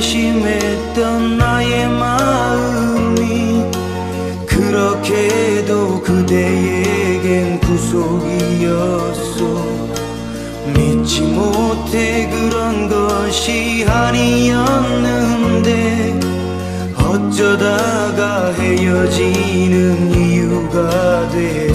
심했던 나의 마음이 그렇게도 그대에겐 구속이었소. 믿지 못해 그런 것이 아니었는데 어쩌다가 헤어지는 이유가 돼.